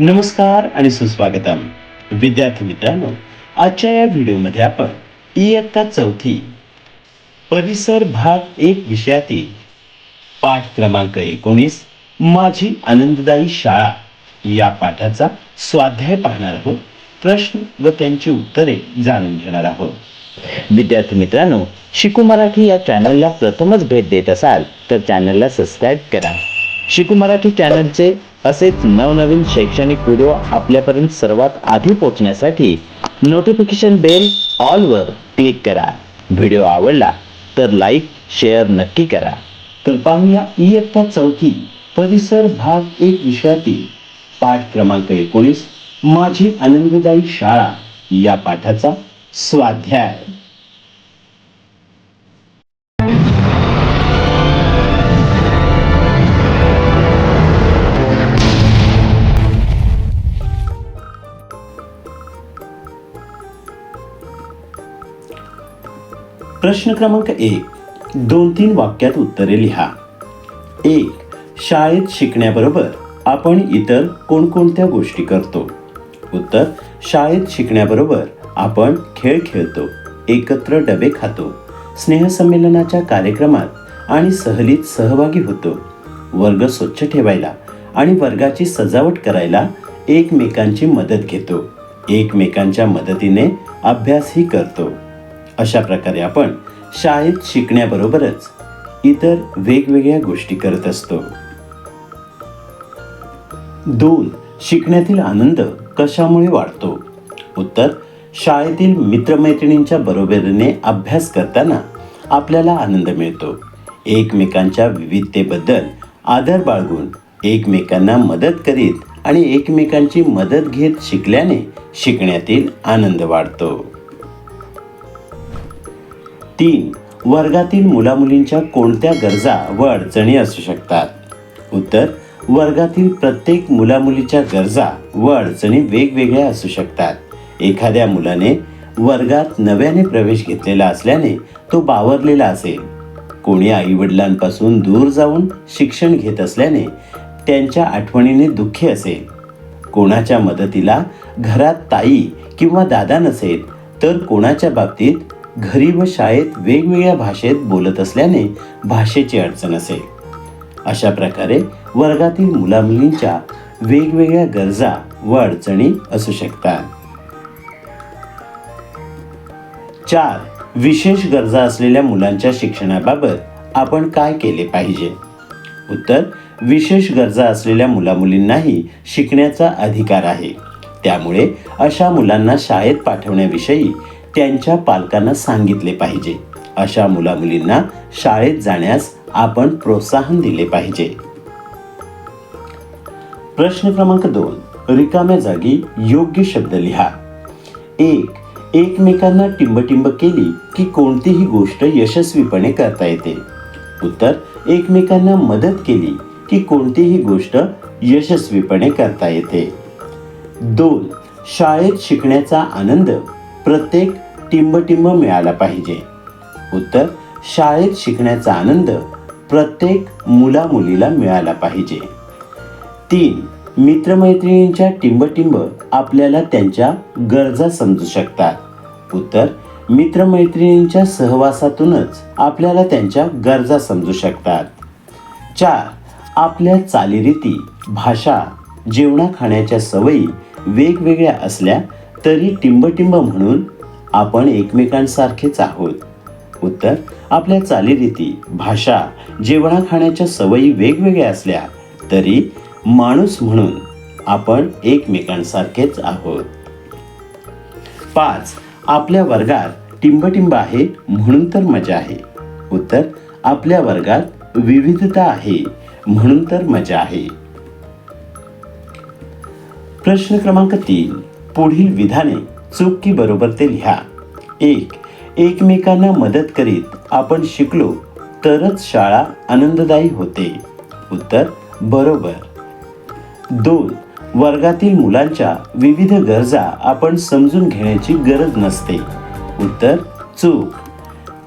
नमस्कार आणि सुस्वागतम. विद्यार्थी मित्रांनो आजच्या या व्हिडिओमध्ये आपण इयत्ता चौथी परिसर भाग एक विषयातील पाठ क्रमांक एकोणीस माझी आनंददायी शाळा या पाठाचा स्वाध्याय पाहणार आहोत. प्रश्न व त्यांची उत्तरे जाणून घेणार आहोत. विद्यार्थी मित्रांनो शिकू मराठी या चॅनलला प्रथमच भेट देत असाल तर चॅनलला सबस्क्राईब करा. शिकू मराठी चॅनलचे असेच नवनवीन शैक्षणिक व्हिडिओ आपल्यापर्यंत सर्वात आधी पोहोचण्यासाठी नोटिफिकेशन बेल ऑलवर क्लिक करा. व्हिडिओ आवडला तर लाईक शेअर नक्की करा. तर पाहूया इयत्ता चौथी परिसर भाग एक विषयातील पाठ क्रमांक एकोणीस माझी आनंददायी शाळा या पाठाचा स्वाध्याय. प्रश्न क्रमांक एक. दोन तीन वाक्यात उत्तरे लिहा. एक. शाळेत शिकण्याबरोबर आपण इतर कोणकोणत्या गोष्टी करतो? उत्तर. शाळेत शिकण्याबरोबर आपण खेळ खेळतो एकत्र डबे खातो स्नेहसंमेलनाच्या कार्यक्रमात आणि सहलीत सहभागी होतो. वर्ग स्वच्छ ठेवायला आणि वर्गाची सजावट करायला एकमेकांची मदत घेतो. एकमेकांच्या मदतीने अभ्यासही करतो. अशा प्रकारे आपण शाळेत शिकण्याबरोबरच इतर वेगवेगळ्या गोष्टी करत असतो. दोन शिकण्यातील आनंद कशामुळे वाढतो? उत्तर शाळेतील मित्रमैत्रिणींच्या बरोबरीने अभ्यास करताना आपल्याला आनंद मिळतो. एकमेकांच्या विविधतेबद्दल आदर बाळगून एकमेकांना मदत करीत आणि एकमेकांची मदत घेत शिकल्याने शिकण्यातील आनंद वाढतो. तीन वर्गातील मुलामुलींच्या कोणत्या गरजा व अडचणी असू शकतात? उत्तर वर्गातील प्रत्येक मुलामुलीच्या गरजा व अडचणी वेगवेगळ्या असू शकतात. एखाद्या मुलाने वर्गात नव्याने प्रवेश घेतलेला असल्याने तो बावरलेला असेल. कोणी आईवडिलांपासून दूर जाऊन शिक्षण घेत असल्याने त्यांच्या आठवणीने दुःखी असेल. कोणाच्या मदतीला घरात ताई किंवा दादा नसेल तर कोणाच्या बाबतीत घरी व शाळेत वेगवेगळ्या भाषेत बोलत असल्याने भाषेची अडचण असेल. अशा प्रकारे वर्गातील मुलामुलींच्या वेगवेगळ्या गरजा व अडचणी असू शकतात. चार विशेष गरजा असलेल्या मुलांच्या शिक्षणाबाबत आपण काय केले पाहिजे? उत्तर विशेष गरजा असलेल्या मुलामुलींनाही शिकण्याचा अधिकार आहे. त्यामुळे अशा मुलांना शाळेत पाठवण्याविषयी त्यांच्या पालकांना सांगितले पाहिजे. अशा मुलामुलींना शाळेत जाण्यास आपण प्रोत्साहन दिले पाहिजे. प्रश्न क्रमांक दोन. रिकाम्या जागी योग्य शब्द लिहा. एक. एकमेकांना टिंबटिंब केली की कोणतीही गोष्ट यशस्वीपणे करता येते. उत्तर. एकमेकांना मदत केली की कोणतीही गोष्ट यशस्वीपणे करता येते. दोन. शाळेत शिकण्याचा आनंद प्रत्येक टिंबटिंब मिळाला पाहिजे. उत्तर शाळेत शिकण्याचा आनंद प्रत्येक मुला मुलीला मिळाला पाहिजे. तीन मित्रमैत्रिणींच्या टिंबटिंब आपल्याला त्यांच्या गरजा समजू शकतात. उत्तर मित्रमैत्रिणींच्या सहवासातूनच आपल्याला त्यांच्या गरजा समजू शकतात. चार आपल्या चालीरीती भाषा जेवणा खाण्याच्या सवयी वेगवेगळ्या असल्या तरी टिंबटिंब म्हणून आपण एकमेकांसारखेच आहोत. उत्तर आपल्या चालीरीती भाषा जेवणा खाण्याच्या सवयी वेगवेगळ्या असल्या तरी माणूस म्हणून आपण एकमेकांसारखेच आहोत. पाच आपल्या वर्गात टिंबटिंब आहे म्हणून तर मजा आहे. उत्तर आपल्या वर्गात विविधता आहे म्हणून तर मजा आहे. प्रश्न क्रमांक तीन पुढील विधाने चूक की बरोबर ते लिहा. एक एकमेकांना मदत करीत आपण शिकलो तरच शाळा आनंददायी होते. उत्तर बरोबर. दोन वर्गातील मुलांच्या विविध गरजा आपण समजून घेण्याची गरज नसते. उत्तर चूक.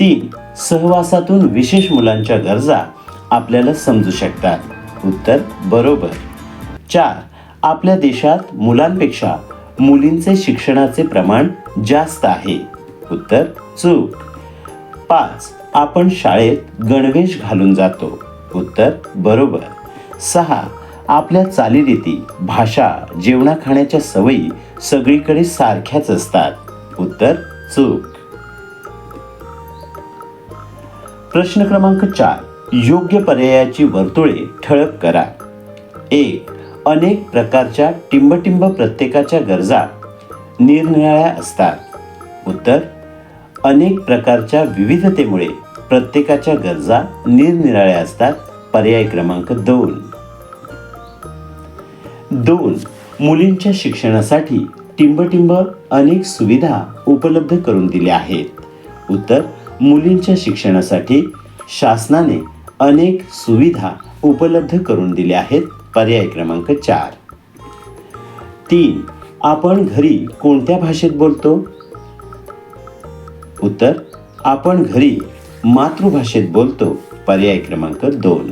तीन सहवासातून विशेष मुलांच्या गरजा आपल्याला समजू शकतात. उत्तर बरोबर. चार आपल्या देशात मुलांपेक्षा मुलींचे शिक्षणाचे प्रमाण जास्त आहे. उत्तर चूक. पाच आपण शाळेत गणवेश घालून जातो. उत्तर बरोबर. सहा आपल्या चालीरीती भाषा जेवणा खाण्याच्या सवयी सगळीकडे सारख्याच असतात. उत्तर चूक. प्रश्न क्रमांक चार. योग्य पर्यायाची वर्तुळे ठळक करा. एक अनेक प्रकारच्या टिंबटिंब प्रत्येकाच्या गरजा निरनिराळ्या असतात. उत्तर अनेक प्रकारच्या विविधतेमुळे प्रत्येकाच्या गरजा निरनिराळ्या असतात. पर्याय क्रमांक दोन. दोन मुलींच्या शिक्षणासाठी टिंबटिंब अनेक सुविधा उपलब्ध करून दिल्या आहेत. उत्तर मुलींच्या शिक्षणासाठी शासनाने अनेक सुविधा उपलब्ध करून दिल्या आहेत. पर्याय क्रमांक चार. तीन आपण घरी कोणत्या भाषेत बोलतो? उत्तर आपण घरी मातृभाषेत बोलतो. पर्याय क्रमांक दोन.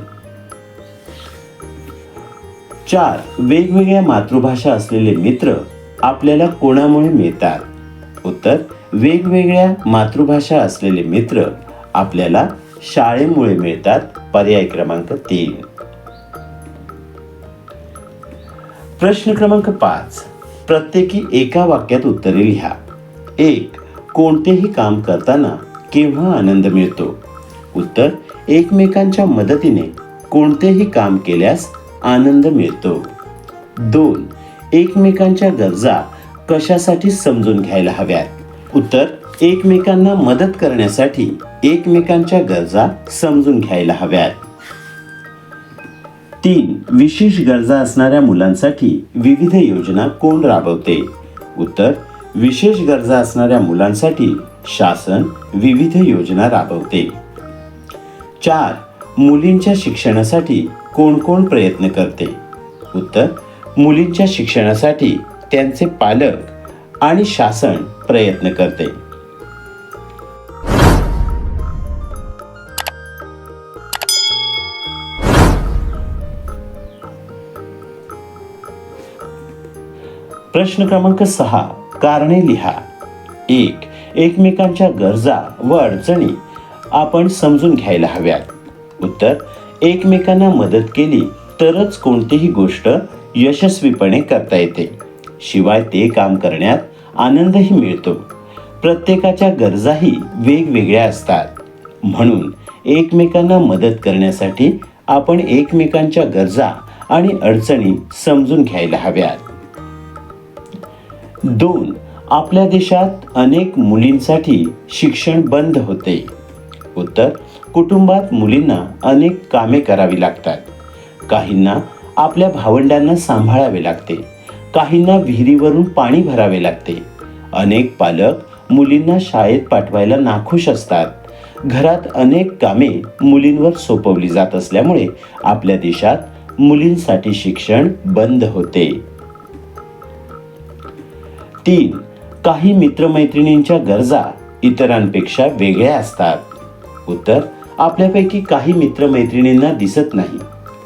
चार वेगवेगळ्या मातृभाषा असलेले मित्र आपल्याला कोणामुळे मिळतात? उत्तर वेगवेगळ्या मातृभाषा असलेले मित्र आपल्याला शाळेमुळे मिळतात. पर्याय क्रमांक तीन. प्रश्न क्रमांक पाच. प्रत्येकी एका वाक्यात उत्तरे लिहा. एक कोणतेही काम करताना केव्हा आनंद मिळतो? उत्तर एकमेकांच्या मदतीने कोणतेही काम केल्यास आनंद मिळतो. दोन एकमेकांच्या गरजा कशासाठी समजून घ्यायला हव्यात? उत्तर एकमेकांना मदत करण्यासाठी एकमेकांच्या गरजा समजून घ्यायला हव्यात. तीन विशेष गरजा असणाऱ्या मुलांसाठी विविध योजना कोण राबवते? उत्तर विशेष गरजा असणाऱ्या मुलांसाठी शासन विविध योजना राबवते. चार मुलींच्या शिक्षणासाठी कोण कोण प्रयत्न करते? उत्तर मुलींच्या शिक्षणासाठी त्यांचे पालक आणि शासन प्रयत्न करते. प्रश्न क्रमांक सहा कारणे लिहा. एक एकमेकांच्या गरजा व अडचणी आपण समजून घ्यायला हव्यात. उत्तर एकमेकांना मदत केली तरच कोणतीही गोष्ट यशस्वीपणे करता येते. शिवाय ते काम करण्यात आनंदही मिळतो. प्रत्येकाच्या गरजाही वेगवेगळ्या असतात. म्हणून एकमेकांना मदत करण्यासाठी आपण एकमेकांच्या गरजा आणि अडचणी समजून घ्यायला हव्यात. दोन आपल्या देशात अनेक मुलींसाठी शिक्षण बंद होते. उत्तर कुटुंबात मुलींना अनेक कामे करावी लागतात. काहींना आपल्या भावंडांना सांभाळावे लागते. काहींना विहिरीवरून पाणी भरावे लागते. अनेक पालक मुलींना शाळेत पाठवायला नाखुश असतात. घरात अनेक कामे मुलींवर सोपवली जात असल्यामुळे आपल्या देशात मुलींसाठी शिक्षण बंद होते. तीन काही मित्रमैत्रिणींच्या गरजा इतरांपेक्षा वेगळ्या असतात. उत्तर आपल्यापैकी काही मित्रमैत्रिणींना दिसत नाही.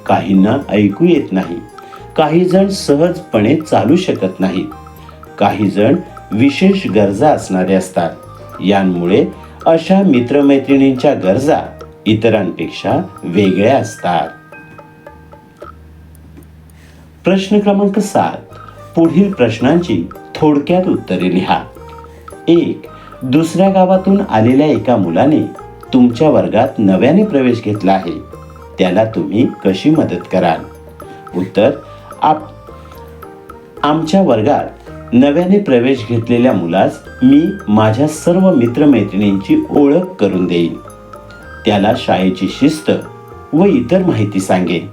काहींना ऐकू येत नाही. काही जण सहजपणे चालू शकत नाहीत. काही जण विशेष गरजा असणारे असतात. यांमुळे अशा मित्रमैत्रिणींच्या गरजा इतरांपेक्षा वेगळ्या असतात. प्रश्न क्रमांक सात. पुढील प्रश्नांची थोडक्यात उत्तरे लिहा. एक दुसऱ्या गावातून आलेल्या एका मुलाने तुमच्या वर्गात नव्याने प्रवेश घेतला आहे. त्याला तुम्ही कशी मदत कराल? उत्तर आप आमच्या वर्गात नव्याने प्रवेश घेतलेल्या मुलास मी माझ्या सर्व मित्रमैत्रिणींची ओळख करून देईन. त्याला शाळेची शिस्त व इतर माहिती सांगेन.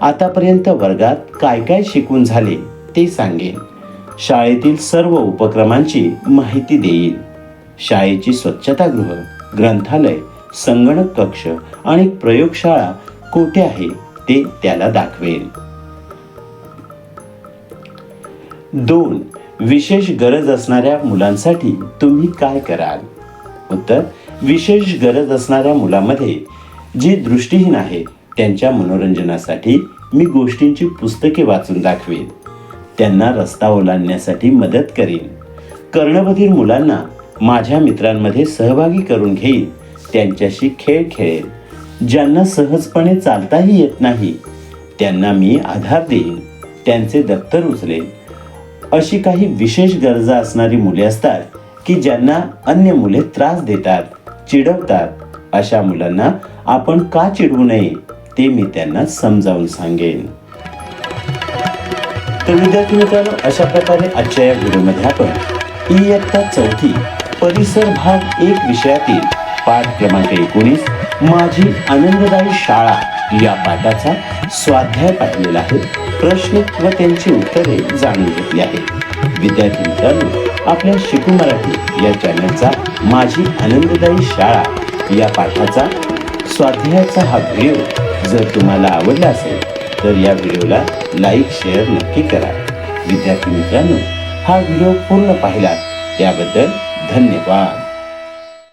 आतापर्यंत वर्गात काय काय शिकून झाले ते सांगेन. शाळेतील सर्व उपक्रमांची माहिती देईन शाळेची स्वच्छतागृह ग्रंथालय संगणक कक्ष आणि प्रयोगशाळा कोठे आहे ते त्याला दाखवेल. दोन. विशेष गरज असणाऱ्या मुलांसाठी तुम्ही काय कराल? उत्तर विशेष गरज असणाऱ्या मुलामध्ये जे दृष्टीहीन आहेत त्यांच्या मनोरंजनासाठी मी गोष्टींची पुस्तके वाचून दाखवेन. त्यांना रस्ता ओलांडण्यासाठी मदत करीन. कर्णबधीर मुलांना माझ्या मित्रांमध्ये सहभागी करून घेईन. त्यांच्याशी खेळ खेळेन. ज्यांना सहजपणे चालताही येत नाही त्यांना मी आधार देईन. त्यांचे दप्तर उचलेन. अशी काही विशेष गरजा असणारी मुले असतात की ज्यांना अन्य मुले त्रास देतात चिडवतात अशा मुलांना आपण का चिडवू नये ते मी त्यांना समजावून सांगेन. तर विद्यार्थी मित्रांनो अशा प्रकारे आजच्या या व्हिडिओमध्ये आपण इयत्ता चौथी परिसर भाग एक विषयातील पाठ क्रमांक एकोणीस माझी आनंददायी शाळा या पाठाचा स्वाध्याय पाहिलेला आहे. प्रश्न व त्यांची उत्तरे जाणून घेतली आहेत विद्यार्थी मित्रांनो आपल्या शिकू मराठी या चॅनलचा माझी आनंददायी शाळा या पाठाचा स्वाध्यायाचा हा व्हिडिओ जर तुम्हाला आवडला असेल तर या व्हिडिओला लाईक शेअर नक्की करा. विद्यार्थी मित्रांनो हा व्हिडिओ पूर्ण पाहिला त्याबद्दल धन्यवाद.